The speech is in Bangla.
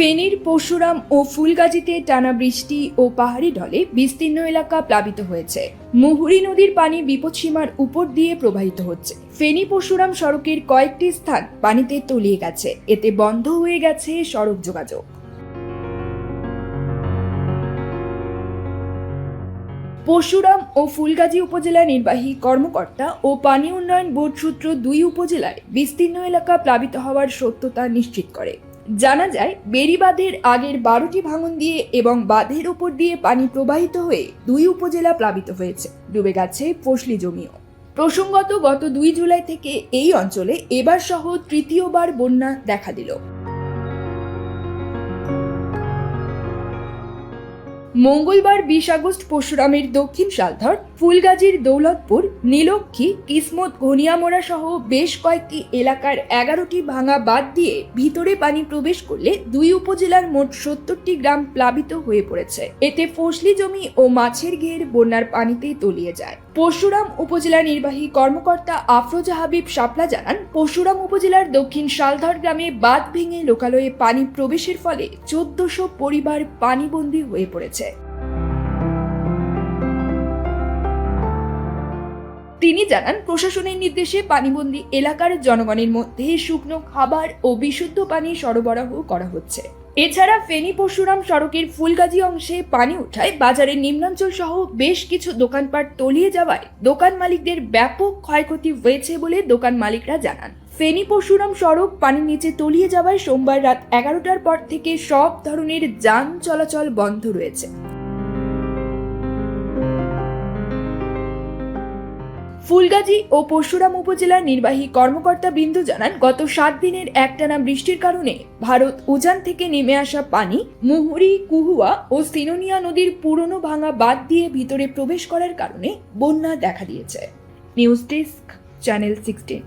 ফেনীর পরশুরাম ও ফুলগাজীতে টানা বৃষ্টি ও পাহাড়ি ঢলে বিস্তীর্ণ এলাকা প্লাবিত হয়েছে। মুহুরী নদীর পানি বিপদসীমার উপর দিয়ে প্রবাহিত হচ্ছে। ফেনী পরশুরাম সড়কের কয়েকটি স্থান পানিতে তলিয়ে গেছে। এতে বন্ধ হয়ে গেছে সড়ক যোগাযোগ। পরশুরাম ও ফুলগাজী উপজেলা নির্বাহী কর্মকর্তা ও পানি উন্নয়ন বোর্ড সূত্র দুই উপজেলায় বিস্তীর্ণ এলাকা প্লাবিত হওয়ার সত্যতা নিশ্চিত করে। জানা যায় বেড়িবাঁধের আগের বারোটি ভাঙন দিয়ে এবং বাঁধের উপর দিয়ে পানি প্রবাহিত হয়ে দুই উপজেলা প্লাবিত হয়েছে। ডুবে গেছে ফসলি জমিও। প্রসঙ্গত গত দুই জুলাই থেকে এই অঞ্চলে এবার সহ তৃতীয়বার বন্যা দেখা দিল। মঙ্গলবার বিশ আগস্ট পরশুরামের দক্ষিণ শালধর, ফুলগাজীর দৌলতপুর, নীলক্ষী, কিসমত, ঘনিয়ামোড়া সহ বেশ কয়েকটি এলাকার এগারোটি ভাঙা বাদ দিয়ে ভিতরে পানি প্রবেশ করলে দুই উপজেলার মোট সত্তরটি গ্রাম প্লাবিত হয়ে পড়েছে। এতে ফসলি জমি ও মাছের ঘের বন্যার পানিতে তলিয়ে যায়। পরশুরাম উপজেলা নির্বাহী কর্মকর্তা আফরোজা হাবিব শাপলা জানান, পরশুরাম উপজেলার দক্ষিণ শালধর গ্রামে বাঁধ ভেঙে লোকালয়ে পানি প্রবেশের ফলে চোদ্দশো পরিবার পানিবন্দী হয়ে পড়েছে। তিনি জানান, প্রশাসনের নির্দেশে পানিবন্দী এলাকার জনগণের মধ্যে শুকনো খাবার ও বিশুদ্ধ পানি সরবরাহ করা হচ্ছে। এছাড়া ফেনী পরশুরাম সড়কের ফুলগাজী অংশে পানি উঠায়। বাজারের নিম্নাঞ্চল সহ বেশ কিছু দোকানপাট তলিয়ে যাওয়ায় দোকান মালিকদের ব্যাপক ক্ষয়ক্ষতি হয়েছে বলে দোকান মালিকরা জানান। ফেনী পরশুরাম সড়ক পানির নিচে তলিয়ে যাওয়ায় সোমবার রাত এগারোটার পর থেকে সব ধরনের যান চলাচল বন্ধ রয়েছে। ফুলগাজী ও পরশুরাম উপজেলার নির্বাহী কর্মকর্তা বিন্দু জানান, গত সাত দিনের একটানা বৃষ্টির কারণে ভারত উজান থেকে নেমে আসা পানি, মুহুরি, কুহুয়া ও সিনোনিয়া নদীর পুরনো ভাঙা বাদ দিয়ে ভিতরে প্রবেশ করার কারণে বন্যা দেখা দিয়েছে। News desk, channel sixteen.